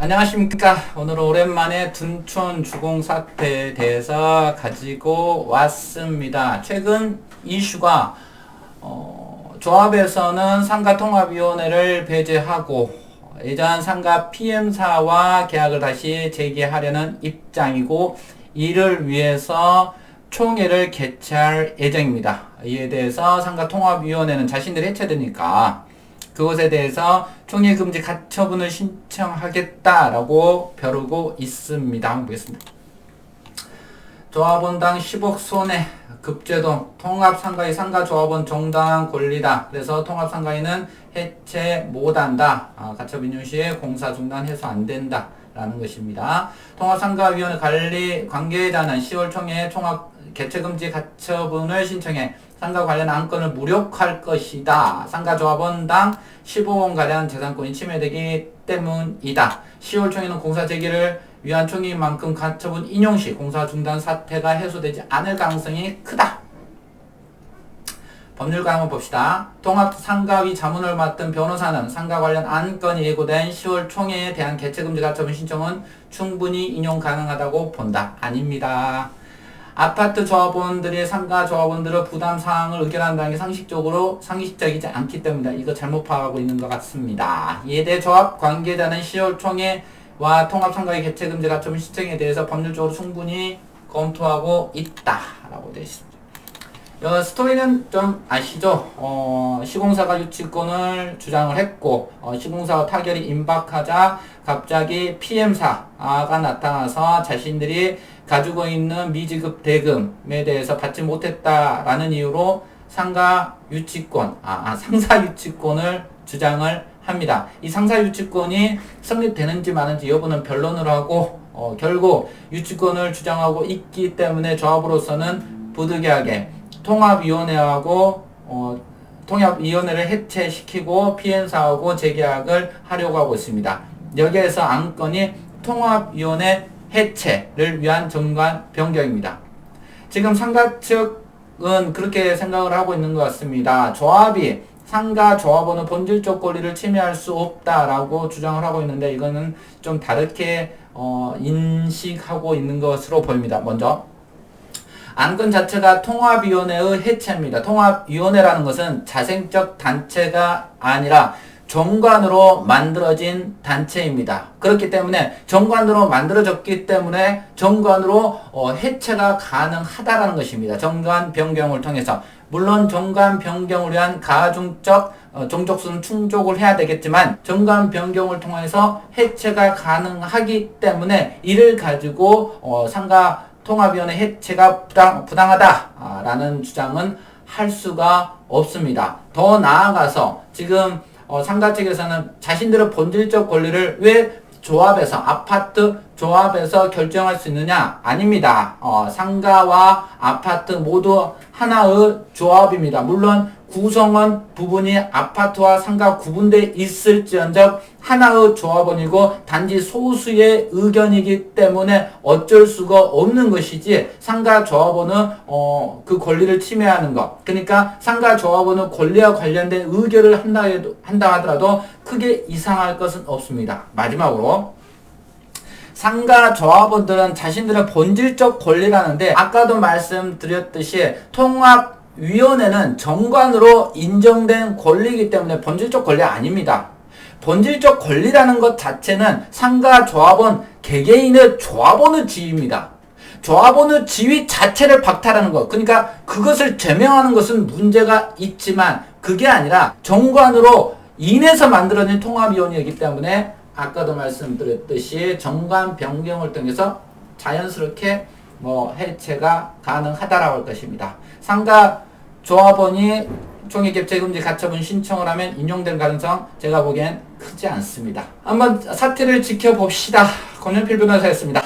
안녕하십니까. 오늘은 오랜만에 둔촌 주공 사태에 대해서 가지고 왔습니다. 최근 이슈가 어, 조합에서는 상가통합위원회를 배제하고 예전 상가 PM사와 계약을 다시 재개하려는 입장이고 이를 위해서 총회를 개최할 예정입니다. 이에 대해서 상가통합위원회는 자신들이 해체되니까 그것에 대해서 총회 금지 가처분을 신청하겠다라고 벼르고 있습니다. 한번 보겠습니다. 조합원당 10억 손해 급제동 통합상가의 상가조합원 정당한 권리다. 그래서 통합상가인은 해체 못한다. 아, 가처분 이유 시에 공사 중단 해소 안 된다. 라는 것입니다. 통합상가위원회 관리 관계자는 10월 총회에 통합 개최금지 가처분을 신청해 상가 관련 안건을 무력할 것이다. 상가 조합원당 15원 가량 재산권이 침해되기 때문이다. 10월 총회는 공사 재개를 위한 총회인 만큼 가처분 인용 시 공사 중단 사태가 해소되지 않을 가능성이 크다. 법률가 한번 봅시다. 통합 상가위 자문을 맡은 변호사는 상가 관련 안건이 예고된 10월 총회에 대한 개최금지 가처분 신청은 충분히 인용 가능하다고 본다. 아닙니다. 아파트 조합원들이 상가 조합원들의 부담 사항을 의결한다는 게 상식적으로 상식적이지 않기 때문이다. 이거 잘못 파악하고 있는 것 같습니다. 대해 조합 관계자는 10월 총회 와 통합 상가의 개최 금지 가처분 신청에 대해서 법률적으로 충분히 검토하고 있다라고 되어 있습니다. 어, 스토리는 좀 아시죠? 어, 시공사가 유치권을 주장을 했고 어, 시공사와 타결이 임박하자 갑자기 PM사가 나타나서 자신들이 가지고 있는 미지급 대금에 대해서 받지 못했다라는 이유로 상가 유치권, 아, 아 상사 유치권을 주장을 합니다. 이 상사 유치권이 성립되는지 마는지 여부는 변론을 하고 어, 결국 유치권을 주장하고 있기 때문에 조합으로서는 부득이하게 통합위원회하고 어, 통합위원회를 해체시키고 피해사하고 재계약을 하려고 하고 있습니다. 여기에서 안건이 통합위원회 해체를 위한 정관 변경입니다. 지금 상가 측은 그렇게 생각을 하고 있는 것 같습니다. 조합이 상가 조합원의 본질적 권리를 침해할 수 없다라고 주장을 하고 있는데 이거는 좀 다르게 어, 인식하고 있는 것으로 보입니다. 먼저 안건 자체가 통합위원회의 해체입니다. 통합위원회라는 것은 자생적 단체가 아니라 정관으로 만들어진 단체입니다. 그렇기 때문에 정관으로 만들어졌기 때문에 정관으로 어, 해체가 가능하다라는 것입니다. 정관 변경을 통해서 물론 정관 변경을 위한 가중적 어, 종족수는 충족을 해야 되겠지만 정관 변경을 통해서 해체가 가능하기 때문에 이를 가지고 어, 상가 통합위원회 해체가 부당, 부당하다라는 주장은 할 수가 없습니다. 더 나아가서 지금 어, 상가 측에서는 자신들의 본질적 권리를 왜 조합에서 아파트 조합에서 결정할 수 있느냐? 아닙니다. 어, 상가와 아파트 모두 하나의 조합입니다. 물론 구성원 부분이 아파트와 상가 구분돼 있을지언정 하나의 조합원이고 단지 소수의 의견이기 때문에 어쩔 수가 없는 것이지 상가 조합원은 어, 그 권리를 침해하는 것. 그러니까 상가 조합원은 권리와 관련된 의결을 한다, 해도, 한다 하더라도 크게 이상할 것은 없습니다. 마지막으로 상가 조합원들은 자신들의 본질적 권리라는데 아까도 말씀드렸듯이 통합 위원회는 정관으로 인정된 권리이기 때문에 본질적 권리 아닙니다. 본질적 권리라는 것 자체는 상가 조합원 개개인의 조합원의 지위입니다. 조합원의 지위 자체를 박탈하는 것. 그러니까 그것을 제명하는 것은 문제가 있지만 그게 아니라 정관으로 인해서 만들어진 통합위원회이기 때문에 아까도 말씀드렸듯이 정관 변경을 통해서 자연스럽게 뭐 해체가 가능하다라고 할 것입니다. 상가 조합원이 총액 캡체 금지 가처분 신청을 하면 인용될 가능성 제가 보기엔 크지 않습니다. 한번 사태를 지켜봅시다. 권현필 변호사였습니다.